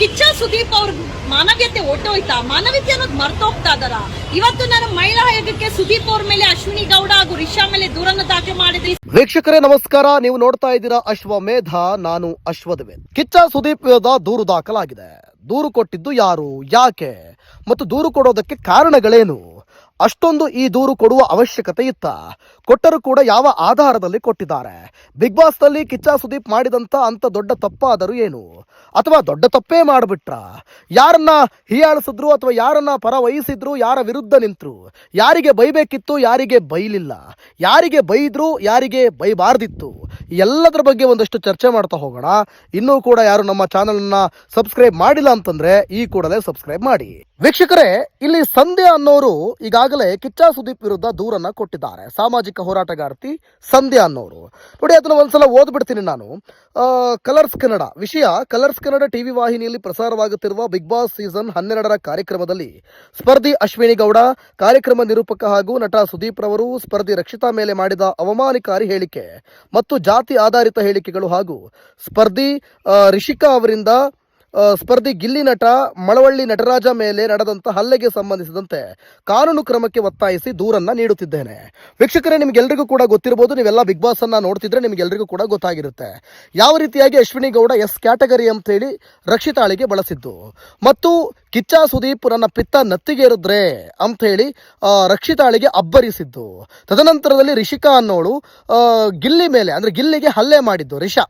ಕಿಚ್ಚ ಸುದೀಪ್ ಅವ್ರ ಮಾನವೀಯತೆ ಹೊಟ್ಟೋಯ್ತಾ ಮಾನವೀಯತೆ ಅನ್ನೋದು ಮರ್ತೋಗ್ತಾ ಇದಾರ ಇವತ್ತು ನಾನು ಮಹಿಳಾ ಆಯೋಗಕ್ಕೆ ಸುದೀಪ್ ಅವ್ರ ಮೇಲೆ ಅಶ್ವಿನಿ ಗೌಡ ಹಾಗೂ ರಿಷಾ ಮೇಲೆ ದೂರನ್ನು ದಾಖಲೆ ಮಾಡಿದ್ರಿ. ವೀಕ್ಷಕರೇ, ನಮಸ್ಕಾರ. ನೀವು ನೋಡ್ತಾ ಇದ್ದೀರಾ ಅಶ್ವಮೇಧ ನಾನು ಅಶ್ವದವೇನ್ ಕಿಚ್ಚ ಸುದೀಪ್ ವಿರುದ್ಧ ದೂರು ದಾಖಲಾಗಿದೆ. ದೂರು ಕೊಟ್ಟಿದ್ದು ಯಾರು, ಯಾಕೆ? ಮತ್ತು ದೂರು ಕೊಡೋದಕ್ಕೆ ಕಾರಣಗಳೇನು? ಅಷ್ಟೊಂದು ಈ ದೂರು ಕೊಡುವ ಅವಶ್ಯಕತೆ ಇತ್ತ. ಕೊಟ್ಟರು ಕೂಡ ಯಾವ ಆಧಾರದಲ್ಲಿ ಕೊಟ್ಟಿದ್ದಾರೆ. ಬಿಗ್ ಬಾಸ್ನಲ್ಲಿ ಕಿಚ್ಚ ಸುದೀಪ್ ಮಾಡಿದಂತ ಅಂತ ದೊಡ್ಡ ತಪ್ಪಾದರೂ ಏನು? ಅಥವಾ ದೊಡ್ಡ ತಪ್ಪೇ ಮಾಡಿಬಿಟ್ರ? ಯಾರನ್ನ ಹೀಯಾಳಿಸಿದ್ರು ಅಥವಾ ಯಾರನ್ನ ಪರ ವಹಿಸಿದ್ರು ಯಾರ ವಿರುದ್ಧ ನಿಂತರು? ಯಾರಿಗೆ ಬೈಬೇಕಿತ್ತು, ಯಾರಿಗೆ ಬೈಲಿಲ್ಲ? ಯಾರಿಗೆ ಬೈದ್ರು, ಯಾರಿಗೆ ಬೈಬಾರ್ದಿತ್ತು? ಎಲ್ಲದರ ಬಗ್ಗೆ ಒಂದಷ್ಟು ಚರ್ಚೆ ಮಾಡ್ತಾ ಹೋಗೋಣ. ಇನ್ನೂ ಕೂಡ ಯಾರು ನಮ್ಮ ಚಾನಲ್ನ ಸಬ್ಸ್ಕ್ರೈಬ್ ಮಾಡಿಲ್ಲ ಅಂತಂದ್ರೆ ಈ ಕೂಡಲೇ ಸಬ್ಸ್ಕ್ರೈಬ್ ಮಾಡಿ. ವೀಕ್ಷಕರೇ, ಇಲ್ಲಿ ಸಂಧ್ಯಾ ಅನ್ನೋರು ಈಗಾಗಲೇ ಕಿಚ್ಚ ಸುದೀಪ್ ವಿರುದ್ಧ ದೂರನ್ನ ಕೊಟ್ಟಿದ್ದಾರೆ. ಸಾಮಾಜಿಕ ಹೋರಾಟಗಾರ್ತಿ ಸಂಧ್ಯಾ ಅನ್ನೋರು. ನೋಡಿ, ಅದನ್ನ ಒಂದ್ಸಲ ಓದ್ಬಿಡ್ತೀನಿ ನಾನು. ಕಲರ್ಸ್ ಕನ್ನಡ. ವಿಷಯ, ಕಲರ್ಸ್ ಕನ್ನಡ ಟಿವಿ ವಾಹಿನಿಯಲ್ಲಿ ಪ್ರಸಾರವಾಗುತ್ತಿರುವ ಬಿಗ್ ಬಾಸ್ ಸೀಸನ್ ಹನ್ನೆರಡರ ಕಾರ್ಯಕ್ರಮದಲ್ಲಿ ಸ್ಪರ್ಧಿ ಅಶ್ವಿನಿ ಗೌಡ, ಕಾರ್ಯಕ್ರಮ ನಿರೂಪಕ ಹಾಗೂ ನಟ ಸುದೀಪ್ ರವರು ಸ್ಪರ್ಧಿ ರಕ್ಷಿತಾ ಮೇಲೆ ಮಾಡಿದ ಅವಮಾನಕಾರಿ ಹೇಳಿಕೆ. ಮತ್ತು ಜಾತಿ ಆಧಾರಿತ ಹೇಳಿಕೆಗಳು ಹಾಗೂ ಸ್ಪರ್ಧಿ ರಿಷಿಕಾ ಅವರಿಂದ ಸ್ಪರ್ಧಿ ಗಿಲ್ಲಿ ನಟ, ಮಳವಳ್ಳಿ ನಟರಾಜ ಮೇಲೆ ನಡೆದಂತ ಹಲ್ಲೆಗೆ ಸಂಬಂಧಿಸಿದಂತೆ ಕಾನೂನು ಕ್ರಮಕ್ಕೆ ಒತ್ತಾಯಿಸಿ ದೂರನ್ನ ನೀಡುತ್ತಿದ್ದೇನೆ. ವೀಕ್ಷಕರೇ, ನಿಮ್ಗೆಲ್ರಿಗೂ ಕೂಡ ಗೊತ್ತಿರಬಹುದು ನೀವೆಲ್ಲ ಬಿಗ್ ಬಾಸ್ ಅನ್ನ ನೋಡ್ತಿದ್ರೆ ನಿಮ್ಗೆಲ್ರಿಗೂ ಕೂಡ ಗೊತ್ತಾಗಿರುತ್ತೆ. ಯಾವ ರೀತಿಯಾಗಿ ಅಶ್ವಿನಿ ಗೌಡ ಎಸ್ ಕ್ಯಾಟಗರಿ ಅಂತ ಹೇಳಿ ರಕ್ಷಿತಾಳಿಗೆ ಬಳಸಿದ್ದು. ಮತ್ತು ಕಿಚ್ಚ ಸುದೀಪ್ ನನ್ನ ಪಿತ್ತ ನತ್ತಿಗೇರಿದ್ರೆ ಅಂತ ಹೇಳಿ ರಕ್ಷಿತಾಳಿಗೆ ಅಬ್ಬರಿಸಿದ್ದು. ತದನಂತರದಲ್ಲಿ ರಿಷಿಕಾ ಅನ್ನೋಳು ಗಿಲ್ಲಿ ಮೇಲೆ, ಅಂದ್ರೆ ಗಿಲ್ಲಿಗೆ ಹಲ್ಲೆ ಮಾಡಿದ್ದು, ರಿಷಾ.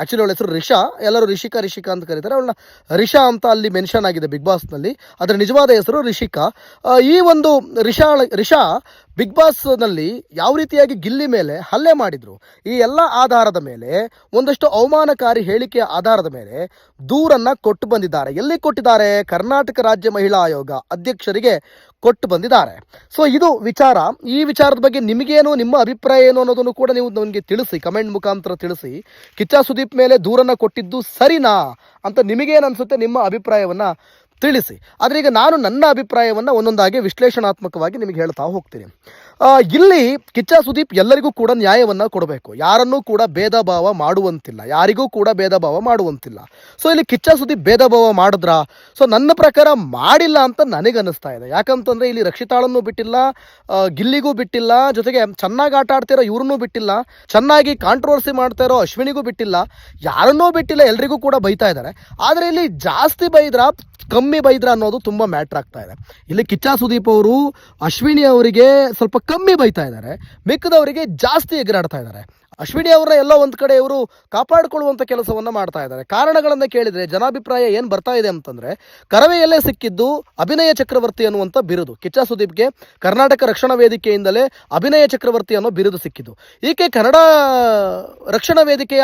ಆಕ್ಚುಲಿ ಅವಳ ಹೆಸರು ರಿಷಾ. ಎಲ್ಲರೂ ರಿಷಿಕಾ ರಿಷಿಕಾ ಅಂತ ಕರೀತಾರೆ. ಅವಳನ್ನ ರಿಷಾ ಅಂತ ಅಲ್ಲಿ ಮೆನ್ಷನ್ ಆಗಿದೆ ಬಿಗ್ ಬಾಸ್ನಲ್ಲಿ. ಅದರ ನಿಜವಾದ ಹೆಸರು ರಿಷಿಕಾ. ಈ ಒಂದು ರಿಷಾ ರಿಷಾ ಬಿಗ್ ಬಾಸ್ನಲ್ಲಿ ಯಾವ ರೀತಿಯಾಗಿ ಗಿಲ್ಲಿ ಮೇಲೆ ಹಲ್ಲೆ ಮಾಡಿದ್ರು, ಈ ಎಲ್ಲ ಆಧಾರದ ಮೇಲೆ, ಒಂದಷ್ಟು ಅವಮಾನಕಾರಿ ಹೇಳಿಕೆಯ ಆಧಾರದ ಮೇಲೆ ದೂರನ್ನ ಕೊಟ್ಟು ಬಂದಿದ್ದಾರೆ. ಎಲ್ಲಿ ಕೊಟ್ಟಿದ್ದಾರೆ? ಕರ್ನಾಟಕ ರಾಜ್ಯ ಮಹಿಳಾ ಆಯೋಗ ಅಧ್ಯಕ್ಷರಿಗೆ ಕೊಟ್ಟು ಬಂದಿದ್ದಾರೆ. ಸೊ ಇದು ವಿಚಾರ. ಈ ವಿಚಾರದ ಬಗ್ಗೆ ನಿಮಗೇನು, ನಿಮ್ಮ ಅಭಿಪ್ರಾಯ ಏನು ಅನ್ನೋದನ್ನು ಕೂಡ ನೀವು ನನಗೆ ತಿಳಿಸಿ, ಕಮೆಂಟ್ ಮುಖಾಂತರ ತಿಳಿಸಿ. ಕಿಚ್ಚ ಸುದೀಪ್ ಮೇಲೆ ದೂರನ್ನ ಕೊಟ್ಟಿದ್ದು ಸರಿನಾ ಅಂತ ನಿಮಗೇನು ಅನಿಸುತ್ತೆ? ನಿಮ್ಮ ಅಭಿಪ್ರಾಯವನ್ನ ತಿಳಿಸಿ. ಆದರೆ ಈಗ ನಾನು ನನ್ನ ಅಭಿಪ್ರಾಯವನ್ನು ಒಂದೊಂದಾಗಿ ವಿಶ್ಲೇಷಣಾತ್ಮಕವಾಗಿ ನಿಮಗೆ ಹೇಳ್ತಾ ಹೋಗ್ತೀನಿ. ಇಲ್ಲಿ ಕಿಚ್ಚ ಸುದೀಪ್ ಎಲ್ಲರಿಗೂ ಕೂಡ ನ್ಯಾಯವನ್ನು ಕೊಡಬೇಕು. ಯಾರನ್ನೂ ಕೂಡ ಭೇದ ಭಾವ ಮಾಡುವಂತಿಲ್ಲ. ಯಾರಿಗೂ ಕೂಡ ಭೇದ ಭಾವ ಮಾಡುವಂತಿಲ್ಲ. ಸೊ ಇಲ್ಲಿ ಕಿಚ್ಚ ಸುದೀಪ್ ಭೇದ ಭಾವ ಮಾಡಿದ್ರಾ? ಸೊ ನನ್ನ ಪ್ರಕಾರ ಮಾಡಿಲ್ಲ ಅಂತ ನನಗನ್ನಿಸ್ತಾ ಇದೆ. ಯಾಕಂತಂದರೆ ಇಲ್ಲಿ ರಕ್ಷಿತಾಳನ್ನು ಬಿಟ್ಟಿಲ್ಲ ಗಿಲ್ಲಿಗೂ ಬಿಟ್ಟಿಲ್ಲ, ಜೊತೆಗೆ ಚೆನ್ನಾಗಿ ಆಟ ಆಡ್ತಿರೋ ಇವ್ರನ್ನೂ ಬಿಟ್ಟಿಲ್ಲ, ಚೆನ್ನಾಗಿ ಕಾಂಟ್ರವರ್ಸಿ ಮಾಡ್ತಾ ಇರೋ ಅಶ್ವಿನಿಗೂ ಬಿಟ್ಟಿಲ್ಲ, ಯಾರನ್ನೂ ಬಿಟ್ಟಿಲ್ಲ, ಎಲ್ರಿಗೂ ಕೂಡ ಬೈತಾ ಇದ್ದಾರೆ. ಆದರೆ ಇಲ್ಲಿ ಜಾಸ್ತಿ ಬೈದ್ರ ಕಮ್ಮಿ ಬೈದ್ರ ಅನ್ನೋದು ತುಂಬ ಮ್ಯಾಟ್ರ್ ಆಗ್ತಾ ಇದೆ. ಇಲ್ಲಿ ಕಿಚ್ಚ ಸುದೀಪ್ ಅವರು ಅಶ್ವಿನಿ ಅವರಿಗೆ ಸ್ವಲ್ಪ ಕಮ್ಮಿ ಬೈತಾ ಇದ್ದಾರೆ. ಮಿಕ್ಕದವರಿಗೆ ಜಾಸ್ತಿ ಎಗರಾಡ್ತಾ ಇದ್ದಾರೆ. ಅಶ್ವಿನಿ ಅವರ ಎಲ್ಲ ಒಂದು ಕಡೆ ಇವರು ಕಾಪಾಡಿಕೊಳ್ಳುವಂಥ ಕೆಲಸವನ್ನು ಮಾಡ್ತಾ ಇದ್ದಾರೆ. ಕಾರಣಗಳನ್ನು ಕೇಳಿದರೆ ಜನಾಭಿಪ್ರಾಯ ಏನು ಬರ್ತಾ ಇದೆ ಅಂತಂದರೆ, ಕರವೆಯಲ್ಲೇ ಸಿಕ್ಕಿದ್ದು ಅಭಿನಯ ಚಕ್ರವರ್ತಿ ಅನ್ನುವಂಥ ಬಿರುದು. ಕಿಚ್ಚ ಸುದೀಪ್ಗೆ ಕರ್ನಾಟಕ ರಕ್ಷಣಾ ವೇದಿಕೆಯಿಂದಲೇ ಅಭಿನಯ ಚಕ್ರವರ್ತಿ ಅನ್ನೋ ಬಿರುದು ಸಿಕ್ಕಿದ್ದು. ಈಕೆ ಕನ್ನಡ ರಕ್ಷಣಾ ವೇದಿಕೆಯ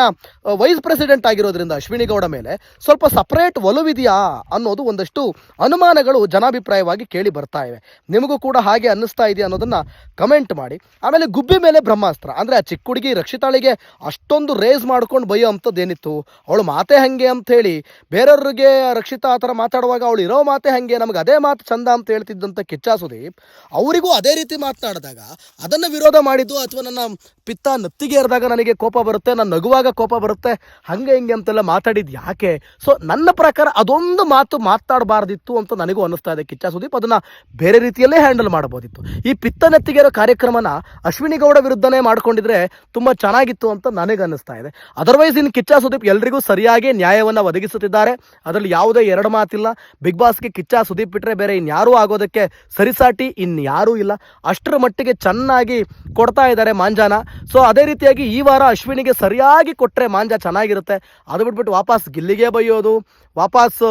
ವೈಸ್ ಪ್ರೆಸಿಡೆಂಟ್ ಆಗಿರೋದ್ರಿಂದ ಅಶ್ವಿನಿ ಗೌಡ ಮೇಲೆ ಸ್ವಲ್ಪ ಸಪ್ರೇಟ್ ಒಲವಿದೆಯಾ ಅನ್ನೋದು ಒಂದಷ್ಟು ಅನುಮಾನಗಳು ಜನಾಭಿಪ್ರಾಯವಾಗಿ ಕೇಳಿ ಬರ್ತಾ ಇವೆ. ನಿಮಗೂ ಕೂಡ ಹಾಗೆ ಅನ್ನಿಸ್ತಾ ಇದೆಯಾ ಅನ್ನೋದನ್ನ ಕಮೆಂಟ್ ಮಾಡಿ. ಆಮೇಲೆ ಗುಬ್ಬಿ ಮೇಲೆ ಬ್ರಹ್ಮಾಸ್ತ್ರ. ಅಂದ್ರೆ ಆ ಚಿಕ್ಕ ಹುಡುಗಿ ರಕ್ಷಿತಾಳಿಗೆ ಅಷ್ಟೊಂದು ರೇಸ್ ಮಾಡ್ಕೊಂಡು ಬಯ್ಯೋ ಅಂಥದ್ದು ಏನಿತ್ತು ಅವಳು ಮಾತೆ ಹಂಗೆ ಅಂತ ಹೇಳಿ ಬೇರೆಯವ್ರಿಗೆ ರಕ್ಷಿತಾ ಆ ಥರ ಮಾತಾಡುವಾಗ ಅವಳು ಇರೋ ಮಾತೆ ಹಂಗೆ, ನಮ್ಗೆ ಅದೇ ಮಾತು ಚಂದ ಅಂತ ಹೇಳ್ತಿದ್ದಂಥ ಕಿಚ್ಚ ಸುದೀಪ್, ಅವರಿಗೂ ಅದೇ ರೀತಿ ಮಾತನಾಡಿದಾಗ ಅದನ್ನು ವಿರೋಧ ಮಾಡಿದ್ದು ಅಥವಾ ನನ್ನ ಪಿತ್ತ ನತ್ತಿಗೆ ಏರಿದಾಗ ನನಗೆ ಕೋಪ ಬರುತ್ತೆ, ನಾನು ನಗುವಾಗ ಕೋಪ ಬರುತ್ತೆ, ಹಂಗೆ ಹಿಂಗೆ ಅಂತೆಲ್ಲ ಮಾತಾಡಿದ್ದು ಯಾಕೆ? ಸೊ ನನ್ನ ಪ್ರಕಾರ ಅದೊಂದು ಮಾತು ಮಾತಾಡಬಾರ್ದಿತ್ತು ಅಂತ ನನಗೂ ಅನ್ನಿಸ್ತಾ ಇದೆ ಕಿಚ್ಚ ಸುದೀಪ್. ಅದನ್ನ ಬೇರೆ ರೀತಿಯಲ್ಲೇ ಹ್ಯಾಂಡಲ್ ಮಾಡಬಹುದಿತ್ತು ಈ ಪಿತ್ತ ನೆತ್ತಿಗೆರೋ ಕಾರ್ಯಕ್ರಮನ ಅಶ್ವಿನಿ ಗೌಡ ವಿರುದ್ಧನೇ ಮಾಡ್ಕೊಂಡಿದ್ರೆ ತುಂಬ ಚೆನ್ನಾಗಿತ್ತು ಅಂತ ನನಗೆ ಅನ್ನಿಸ್ತಾ ಇದೆ. ಅದರ್ವೈಸ್ ಇನ್ನು ಕಿಚ್ಚ ಸುದೀಪ್ ಎಲ್ರಿಗೂ ಸರಿಯಾಗಿ ನ್ಯಾಯವನ್ನು ಒದಗಿಸುತ್ತಿದ್ದಾರೆ. ಅದರಲ್ಲಿ ಯಾವುದೇ ಎರಡು ಮಾತಿಲ್ಲ. ಬಿಗ್ ಬಾಸ್ಗೆ ಕಿಚ್ಚ ಸುದೀಪ್ ಬಿಟ್ಟರೆ ಬೇರೆ ಇನ್ಯಾರೂ ಆಗೋದಕ್ಕೆ ಸರಿಸಾಟಿ ಇನ್ಯಾರೂ ಇಲ್ಲ. ಅಷ್ಟರ ಮಟ್ಟಿಗೆ ಚೆನ್ನಾಗಿ ಕೊಡ್ತಾ ಇದ್ದಾರೆ ಮಾಂಜಾನ. ಸೊ ಅದೇ ರೀತಿಯಾಗಿ ಈ ವಾರ ಅಶ್ವಿನಿಗೆ ಸರಿಯಾಗಿ ಕೊಟ್ಟರೆ ಮಾಂಜ ಚೆನ್ನಾಗಿರುತ್ತೆ. ಅದು ಬಿಟ್ಬಿಟ್ಟು ವಾಪಸ್ ಗಿಲ್ಲಿಗೆ ಬೈಯೋದು, ವಾಪಸ್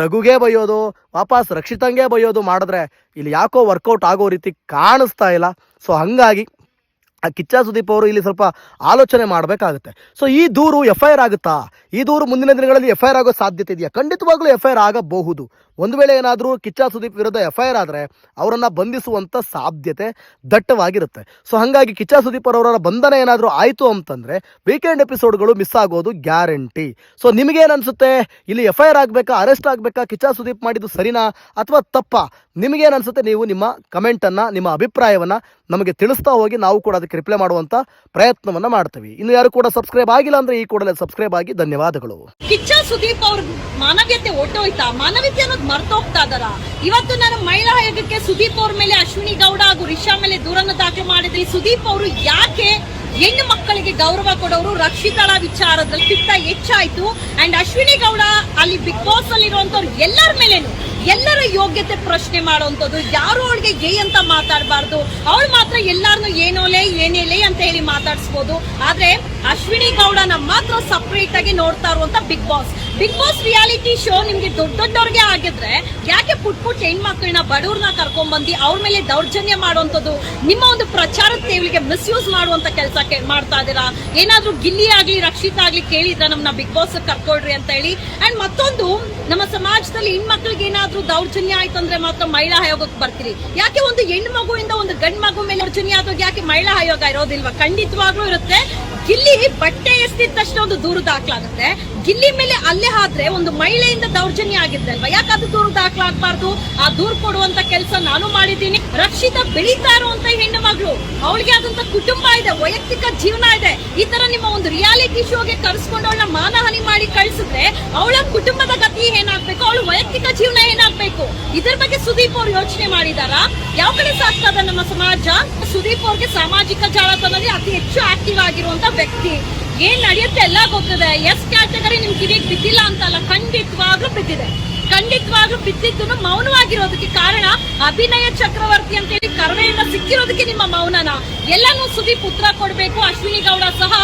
ರಘುಗೆ ಬೈಯೋದು, ವಾಪಸ್ ರಕ್ಷಿತಂಗೆ ಬೈಯೋದು ಮಾಡಿದ್ರೆ ಇಲ್ಲಿ ಯಾಕೋ ವರ್ಕೌಟ್ ಆಗೋ ರೀತಿ ಕಾಣಿಸ್ತಾ ಇಲ್ಲ. ಸೊ ಹಾಗಾಗಿ ಕಿಚ್ಚ ಸುದೀಪ್ ಅವರು ಇಲ್ಲಿ ಸ್ವಲ್ಪ ಆಲೋಚನೆ ಮಾಡಬೇಕಾಗುತ್ತೆ. ಸೊ ಈ ದೂರು ಎಫ್ ಐ ಆರ್ ಆಗುತ್ತಾ? ಈ ದೂರು ಮುಂದಿನ ದಿನಗಳಲ್ಲಿ ಎಫ್ ಐ ಆಗೋ ಸಾಧ್ಯತೆ ಇದೆಯಾ? ಖಂಡಿತವಾಗ್ಲೂ ಎಫ್ ಐ ಆಗಬಹುದು. ಒಂದು ವೇಳೆ ಏನಾದರೂ ಕಿಚ್ಚ ಸುದೀಪ್ ವಿರುದ್ಧ ಎಫ್ ಐ ಆದರೆ ಅವರನ್ನು ಬಂಧಿಸುವಂಥ ಸಾಧ್ಯತೆ ದಟ್ಟವಾಗಿರುತ್ತೆ. ಸೊ ಹಾಗಾಗಿ ಕಿಚ್ಚ ಸುದೀಪ್ ಅವರವರ ಬಂಧನ ಏನಾದರೂ ಆಯಿತು ಅಂತಂದರೆ ವೀಕೆಂಡ್ ಎಪಿಸೋಡ್ಗಳು ಮಿಸ್ ಆಗೋದು ಗ್ಯಾರಂಟಿ ಸೊ ನಿಮಗೇನು ಅನಿಸುತ್ತೆ ಇಲ್ಲಿ ಎಫ್ ಐ ಆರ್ ಆಗಬೇಕಾ? ಅರೆಸ್ಟ್ ಆಗಬೇಕಾ? ಕಿಚ್ಚ ಸುದೀಪ್ ಮಾಡಿದ್ದು ಸರಿನಾ? ಅಥವಾ ತಪ್ಪಾ? ನಿಮಗೇನು ಅನಿಸುತ್ತೆ ನೀವು ನಿಮ್ಮ ಕಮೆಂಟನ್ನು ನಿಮ್ಮ ಅಭಿಪ್ರಾಯವನ್ನು ನಮಗೆ ತಿಳಿಸ್ತಾ ಹೋಗಿ ನಾವು ಕೂಡ ಅದಕ್ಕೆ ರಿಪ್ಲೈ ಮಾಡುವಂತ ಪ್ರಯತ್ನವನ್ನ ಮಾಡ್ತೀವಿ. ಇನ್ನು ಯಾರು ಕೂಡ ಸಬ್ಸ್ಕ್ರೈಬ್ ಆಗಿಲ್ಲ ಅಂದ್ರೆ ಈ ಕೂಡಲೇ ಸಬ್ಸ್ಕ್ರೈಬ್ ಆಗಿ ಧನ್ಯವಾದಗಳು. ಕಿಚ್ಚ ಸುದೀಪ್ ಅವ್ರ ಮಾನವೀಯತೆ ಒಟ್ಟೋಯ್ತಾ? ಮಾನವೀಯತೆ ಅನ್ನೋದು ಮರ್ತೋಗ್ತಾ ಇದಾರ ಇವತ್ತು ನಾನು ಮಹಿಳಾ ಆಯೋಗಕ್ಕೆ ಸುದೀಪ್ ಅವ್ರ ಮೇಲೆ ಅಶ್ವಿನಿ ಗೌಡ ಹಾಗೂ ರಿಷಾ ಮೇಲೆ ದೂರನ್ನು ದಾಖಲೆ ಮಾಡಿದ್ರಿ. ಸುದೀಪ್ ಅವರು ಯಾಕೆ ಹೆಣ್ಣು ಮಕ್ಕಳಿಗೆ ಗೌರವ ಕೊಡೋರು? ರಕ್ಷಿತಳ ವಿಚಾರದಲ್ಲಿ ಪಿತ್ತ ಹೆಚ್ಚಾಯ್ತು. ಅಂಡ್ ಅಶ್ವಿನಿ ಗೌಡ ಅಲ್ಲಿ ಬಿಗ್ ಬಾಸ್ ಅಲ್ಲಿ ಇರುವಂತವ್ರು ಎಲ್ಲರ ಮೇಲೇನು ಎಲ್ಲರ ಯೋಗ್ಯತೆ ಪ್ರಶ್ನೆ ಮಾಡುವಂಥದ್ದು. ಯಾರು ಅವಳಿಗೆ ಗೇ ಅಂತ ಮಾತಾಡಬಾರ್ದು. ಅವಳು ಮಾತ್ರ ಎಲ್ಲಾರನು ಏನೋಲೆ ಏನೇಲೆ ಅಂತ ಹೇಳಿ ಮಾತಾಡಿಸ್ಬೋದು. ಆದ್ರೆ ಅಶ್ವಿನಿ ಗೌಡನ ಮಾತ್ರ ಸಪ್ರೇಟ್ ಆಗಿ ನೋಡ್ತಾ ಇರುವಂತ Bigg Boss Bigg Boss reality show ನಿಮ್ಗೆ ದೊಡ್ಡ ದೊಡ್ಡವ್ರಿಗೆ ಆಗಿದ್ರೆ ಯಾಕೆ ಪುಟ್ ಪುಟ್ ಹೆಣ್ಮಕ್ಳನ್ನ ಬಡವ್ರನ್ನ ಕರ್ಕೊಂಡ್ ಬಂದು ಅವ್ರ ಮೇಲೆ ದೌರ್ಜನ್ಯ ಮಾಡುವಂಥದ್ದು? ನಿಮ್ಮ ಒಂದು ಪ್ರಚಾರದ ತೇವಳಿಗೆ ಮಿಸ್ಯೂಸ್ ಮಾಡುವಂತ ಕೆಲಸ ಮಾಡ್ತಾ ಇದೀರಾ ಏನಾದ್ರೂ ಗಿಲ್ಲಿ ಆಗ್ಲಿ, ರಕ್ಷಿತ ಆಗ್ಲಿ ಕೇಳಿದ್ರ ನಮ್ಮನ್ನ ಬಿಗ್ ಬಾಸ್ ಕರ್ಕೊಳ್ರಿ ಅಂತ ಹೇಳಿ. ಅಂಡ್ ಮತ್ತೊಂದು, ನಮ್ಮ ಸಮಾಜದಲ್ಲಿ ಹೆಣ್ಮಕ್ಳಿಗೆ ಏನಾದ್ರೂ ದೌರ್ಜನ್ಯ ಆಯ್ತು ಅಂದ್ರೆ ಮಾತ್ರ ಮಹಿಳಾ ಆಯೋಗಕ್ಕೆ ಬರ್ತೀರಿ. ಯಾಕೆ ಒಂದು ಹೆಣ್ಣು ಮಗುವಿಂದ ಒಂದು ಗಂಡ್ ಮಗು ಮೇಲೆ ದೌರ್ಜನ್ಯ ಆದಾಗ ಯಾಕೆ ಮಹಿಳಾ ಆಯೋಗ ಇರೋದಿಲ್ವಾ? ಖಂಡಿತವಾಗ್ಲೂ ಇರುತ್ತೆ. ಇಲ್ಲಿ ಬಟ್ಟೆ ಎಸ್ತಿದ ತಕ್ಷಣ ಒಂದು ದೂರು ದಾಖಲಾಗುತ್ತೆ. ಗಿಲ್ಲಿ ಮೇಲೆ ಅಲ್ಲೇ ಆದ್ರೆ ಒಂದು ಮಹಿಳೆಯಿಂದ ದೌರ್ಜನ್ಯ ಆಗಿದ್ದಲ್ವಾ ಯಾಕೆ ಅದು ದೂರು ದಾಖಲಾಗಬಾರ್ದು? ಆ ದೂರು ಕೊಡುವಂತ ಕೆಲಸ ನಾನು ಮಾಡಿದ್ದೀನಿ. ರಕ್ಷಿತ ಬೆಳೀತಾ ಇರುವಂತ ಹೆಣ್ಣು ಮಗಳು, ಅವಳಿಗೆ ಆದಂತ ಕುಟುಂಬ ಇದೆ, ವೈಯಕ್ತಿಕ ಜೀವನ ಇದೆ. ಈ ತರ ನಿಮ್ಮ ಒಂದು ರಿಯಾಲಿಟಿ ಶೋಗೆ ಕರೆಸ್ಕೊಂಡು ಅವಳನ್ನ ಮಾನಹಾನಿ ಮಾಡಿ ಕಳ್ಸಿದ್ರೆ ಅವಳ ಕುಟುಂಬದ ಗತಿ ಏನಾಗ್ಬೇಕು? ಅವಳ ವೈಯಕ್ತಿಕ ಜೀವನ ಏನಾಗ್ಬೇಕು? ಇದ್ರ ಬಗ್ಗೆ ಸುದೀಪ್ ಅವ್ರು ಯೋಚನೆ ಮಾಡಿದಾರ? ಯಾವ ಕಡೆ ಸಾಕ್ತದ ನಮ್ಮ ಸಮಾಜ? ಸುದೀಪ್ ಅವ್ರಿಗೆ ಸಾಮಾಜಿಕ ಜಾಲತಾಣದಲ್ಲಿ ಅತಿ ಹೆಚ್ಚು ಆಕ್ಟಿವ್ ಆಗಿರುವಂತ ವ್ಯಕ್ತಿ. ಏನ್ ನಡೆಯುತ್ತೆ ಎಲ್ಲ ಗೊತ್ತಿದೆ. ಎಸ್ ಕ್ಯಾಟಗರಿ ನಿಮ್ ಕಿವಿಗೆ ಬಿದ್ದಿಲ್ಲ ಅಂತಲ್ಲ, ಖಂಡಿತವಾಗ್ಲೂ ಬಿದ್ದಿದೆ. ಖಂಡಿತವಾಗ್ಲೂ ಬಿದ್ದಿದ್ದು ಮೌನವಾಗಿರೋದಕ್ಕೆ ಕಾರಣ ಅಭಿನಯ ಚಕ್ರವರ್ತಿ ಅಂತ ಹೇಳಿ ಕರುಣೆಯಿಂದ ಸಿಕ್ಕಿರೋದಕ್ಕೆ ನಿಮ್ಮ ಮೌನನ. ಎಲ್ಲಾನು ಸುದೀಪ್ ಪುತ್ರ ಕೊಡ್ಬೇಕು. ಅಶ್ವಿನಿ ಗೌಡ ಸಹ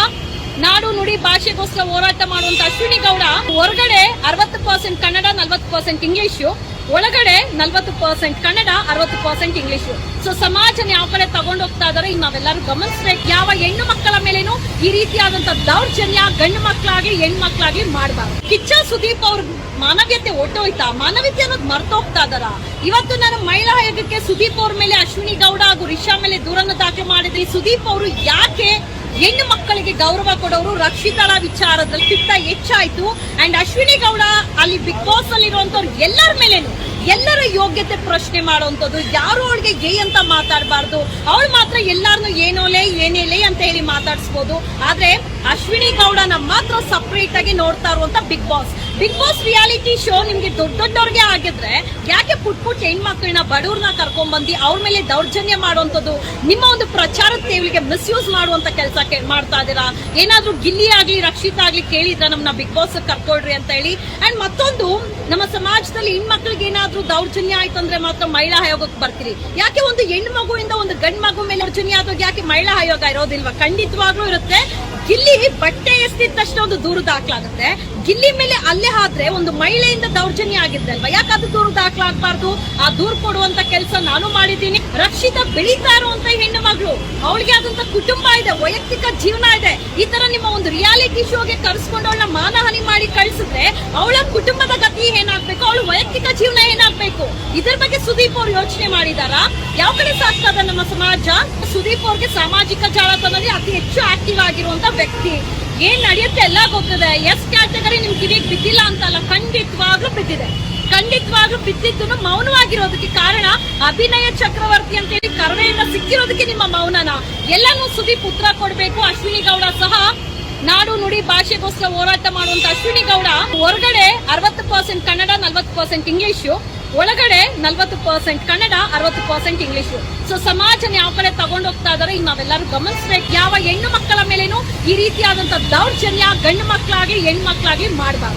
ನಾಡು ನುಡಿ ಭಾಷೆಗೋಸ್ಕರ ಹೋರಾಟ ಮಾಡುವಂತ ಅಶ್ವಿನಿ ಗೌಡ. ಹೊರಗಡೆ ಅರವತ್ತು ಪರ್ಸೆಂಟ್ ಕನ್ನಡ ಪರ್ಸೆಂಟ್ ಇಂಗ್ಲಿಷು, ಒಳಗಡೆ ನಲ್ವತ್ತು ಪರ್ಸೆಂಟ್ ಕನ್ನಡ ಅರವತ್ತು ಪರ್ಸೆಂಟ್ ಇಂಗ್ಲಿಷು. ಸೊ ಸಮಾಜನ ಯಾವ ಕಡೆ ತಗೊಂಡು ಹೋಗ್ತಾ ಇದಾರೆ ಇನ್ನು ನಾವೆಲ್ಲರೂ ಗಮನಿಸ್ಬೇಕು. ಯಾವ ಹೆಣ್ಣು ಮಕ್ಕಳ ಮೇಲೇನು ಈ ರೀತಿಯಾದಂತ ದೌರ್ಜನ್ಯ, ಗಂಡು ಮಕ್ಕಳಾಗಿ ಹೆಣ್ಣು ಮಕ್ಕಳಾಗಿ ಮಾಡಬಾರ್ದು. ಕಿಚ್ಚ ಸುದೀಪ್ ಅವ್ರ ಮಾನವೀಯತೆ ಒಟ್ಟೋಯ್ತಾ? ಮಾನವೀಯತೆ ಅನ್ನೋದು ಮರ್ತೋಗ್ತಾ ಇದಾರ ಇವತ್ತು ನಾನು ಮಹಿಳಾ ಆಯೋಗಕ್ಕೆ ಸುದೀಪ್ ಅವ್ರ ಮೇಲೆ, ಅಶ್ವಿನಿ ಗೌಡ ಹಾಗೂ ರಿಷಾ ಮೇಲೆ ದೂರನ್ನು ದಾಖಲೆ ಮಾಡಿದ್ರಿ. ಸುದೀಪ್ ಅವರು ಯಾಕೆ ಹೆಣ್ಣು ಮಕ್ಕಳಿಗೆ ಗೌರವ ಕೊಡೋರು ರಕ್ಷಿತಳ ವಿಚಾರದಲ್ಲಿ ಪಿತ್ತ ಹೆಚ್ಚಾಯ್ತು. ಅಂಡ್ ಅಶ್ವಿನಿ ಗೌಡ ಅಲ್ಲಿ ಬಿಗ್ ಬಾಸ್ ಅಲ್ಲಿ ಇರುವಂತವ್ರು ಎಲ್ಲರ ಮೇಲೇನು ಎಲ್ಲರ ಯೋಗ್ಯತೆ ಪ್ರಶ್ನೆ ಮಾಡುವಂಥದ್ದು. ಯಾರು ಅವಳಿಗೆ ಏ ಅಂತ ಮಾತಾಡಬಾರ್ದು. ಅವಳು ಮಾತ್ರ ಎಲ್ಲಾರನು ಏನೋಲೆ ಏನೇಲೆ ಅಂತ ಹೇಳಿ ಮಾತಾಡಿಸ್ಬೋದು. ಆದರೆ ಅಶ್ವಿನಿ ಗೌಡನ ಮಾತ್ರ ಸಪ್ರೇಟ್ ಆಗಿ ನೋಡ್ತಾ ಇರುವಂತ Bigg Boss Bigg Boss reality show ನಿಮ್ಗೆ ದೊಡ್ಡ ದೊಡ್ಡವ್ರಿಗೆ ಆಗಿದ್ರೆ ಯಾಕೆ ಪುಟ್ ಪುಟ್ ಹೆಣ್ಮಕ್ಳನ್ನ ಬಡವ್ರನ್ನ ಕರ್ಕೊಂಡ್ ಬಂದು ಅವ್ರ ಮೇಲೆ ದೌರ್ಜನ್ಯ ಮಾಡುವಂಥದ್ದು? ನಿಮ್ಮ ಒಂದು ಪ್ರಚಾರದ ತೇವಲಿಗೆ ಮಿಸ್ಯೂಸ್ ಮಾಡುವಂತ ಕೆಲಸ ಮಾಡ್ತಾ ಇದ್ದೀರಾ? ಏನಾದ್ರೂ ಗಿಲ್ಲಿ ಆಗಲಿ, ರಕ್ಷಿತ ಆಗ್ಲಿ ಕೇಳಿದ್ರ ನಮ್ಮನ್ನ ಬಿಗ್ ಬಾಸ್ ಕರ್ಕೊಳ್ರಿ ಅಂತ ಹೇಳಿ. ಅಂಡ್ ಮತ್ತೊಂದು, ನಮ್ಮ ಸಮಾಜದಲ್ಲಿ ಹೆಣ್ಮಕ್ಳಿಗೆ ಏನಾದ್ರೂ ದೌರ್ಜನ್ಯ ಆಯ್ತು ಅಂದ್ರೆ ಮಾತ್ರ ಮಹಿಳಾ ಆಯೋಗಕ್ಕೆ ಬರ್ತೀರಿ. ಯಾಕೆ ಒಂದು ಹೆಣ್ಣು ಮಗುವಿಂದ ಒಂದು ಗಂಡು ಮಗು ಮೇಲೆ ದೌರ್ಜನ್ಯ ಆದಾಗ ಯಾಕೆ ಮಹಿಳಾ ಆಯೋಗ ಇರೋದಿಲ್ವಾ? ಖಂಡಿತವಾಗ್ಲೂ ಇರುತ್ತೆ. ಇಲ್ಲಿ ಬಟ್ಟೆ ಎಸ್ತಿದ ತಕ್ಷಣ ಒಂದು ದೂರು ದಾಖಲಾಗುತ್ತೆ. ಗಿಲ್ಲಿ ಮೇಲೆ ಅಲ್ಲೇ ಆದ್ರೆ ಒಂದು ಮಹಿಳೆಯಿಂದ ದೌರ್ಜನ್ಯ ಆಗಿದ್ದಲ್ವಾ? ಯಾಕೆ ಅದು ದೂರು ದಾಖಲಾಗ್ಬಾರ್ದು? ಆ ದೂರು ಕೊಡುವಂತ ಕೆಲಸ ನಾನು ಮಾಡಿದ್ದೀನಿ. ರಕ್ಷಿತ ಬೆಳೀತಾ ಇರುವಂತ ಹೆಣ್ಣು ಮಗಳು. ಅವಳಿಗೆ ಆದಂತ ಕುಟುಂಬ ಇದೆ, ವೈಯಕ್ತಿಕ ಜೀವನ ಇದೆ. ಈ ತರ ನಿಮ್ಮ ಒಂದು ರಿಯಾಲಿಟಿ ಶೋಗೆ ಕರೆಸ್ಕೊಂಡು ಅವಳನ್ನ ಮಾನಹಾನಿ ಮಾಡಿ ಕಳ್ಸಿದ್ರೆ ಅವಳ ಕುಟುಂಬದ ಗತಿ ಏನಾಗ್ಬೇಕು? ಅವಳ ವೈಯಕ್ತಿಕ ಜೀವನ ಏನಾಗ್ಬೇಕು? ಇದ್ರ ಬಗ್ಗೆ ಸುದೀಪ್ ಅವ್ರು ಯೋಚನೆ ಮಾಡಿದಾರ? ಯಾವ ಕಡೆ ಸಾಕ್ತದ ನಮ್ಮ ಸಮಾಜ? ಸುದೀಪ್ ಅವ್ರಿಗೆ ಸಾಮಾಜಿಕ ಜಾಲತಾಣದಲ್ಲಿ ಅತಿ ಹೆಚ್ಚು ಆಕ್ಟಿವ್ ಆಗಿರುವಂತ ವ್ಯಕ್ತಿ. ಏನ್ ನಡೆಯುತ್ತೆ ಎಲ್ಲ ಗೊತ್ತದೆ. ಎಸ್ ಕ್ಯಾಟಗರಿ ನಿಮ್ ಕಿವಿಗೆ ಬಿದ್ದಿಲ್ಲ ಅಂತಲ್ಲ ಖಂಡಿತವಾಗ್ಲೂ ಬಿದ್ದಿದೆ. ಖಂಡಿತವಾಗ್ಲೂ ಬಿದ್ದಿದ್ದು ಮೌನವಾಗಿರೋದಕ್ಕೆ ಕಾರಣ ಅಭಿನಯ ಚಕ್ರವರ್ತಿ ಅಂತ ಹೇಳಿ ಸಿಕ್ಕಿರೋದಕ್ಕೆ ನಿಮ್ಮ ಮೌನನ. ಎಲ್ಲಾನು ಸುದೀಪ್ ಉತ್ತರ ಕೊಡ್ಬೇಕು, ಅಶ್ವಿನಿ ಗೌಡ ಸಹ ನಾಡು ನುಡಿ ಭಾಷೆಗೋಸ್ಕರ ಹೋರಾಟ ಮಾಡುವಂತ ಅಶ್ವಿನಿ ಗೌಡ, ಹೊರಗಡೆ ಅರವತ್ತು ಪರ್ಸೆಂಟ್ ಕನ್ನಡ, ನಲವತ್ತು ಪರ್ಸೆಂಟ್ ಇಂಗ್ಲಿಷ್ ಒಳಗಡೆ ನಲವತ್ತು ಪರ್ಸೆಂಟ್ ಕನ್ನಡ, ಅರವತ್ತು ಪರ್ಸೆಂಟ್ ಇಂಗ್ಲಿಷ್ ಸೊ ಸಮಾಜನ ಯಾವ ಕಡೆ ತಗೊಂಡೋಗ್ತಾ ಇದಾರೆ ಇನ್ನು ನಾವೆಲ್ಲರೂ ಗಮನಿಸ್ಬೇಕು. ಯಾವ ಹೆಣ್ಣು ಮಕ್ಕಳ ಮೇಲೇನು ಈ ರೀತಿಯಾದಂತ ದೌರ್ಜನ್ಯ ಗಂಡು ಮಕ್ಕಳಾಗಿ ಹೆಣ್ಣು ಮಾಡಬಾರ್ದು.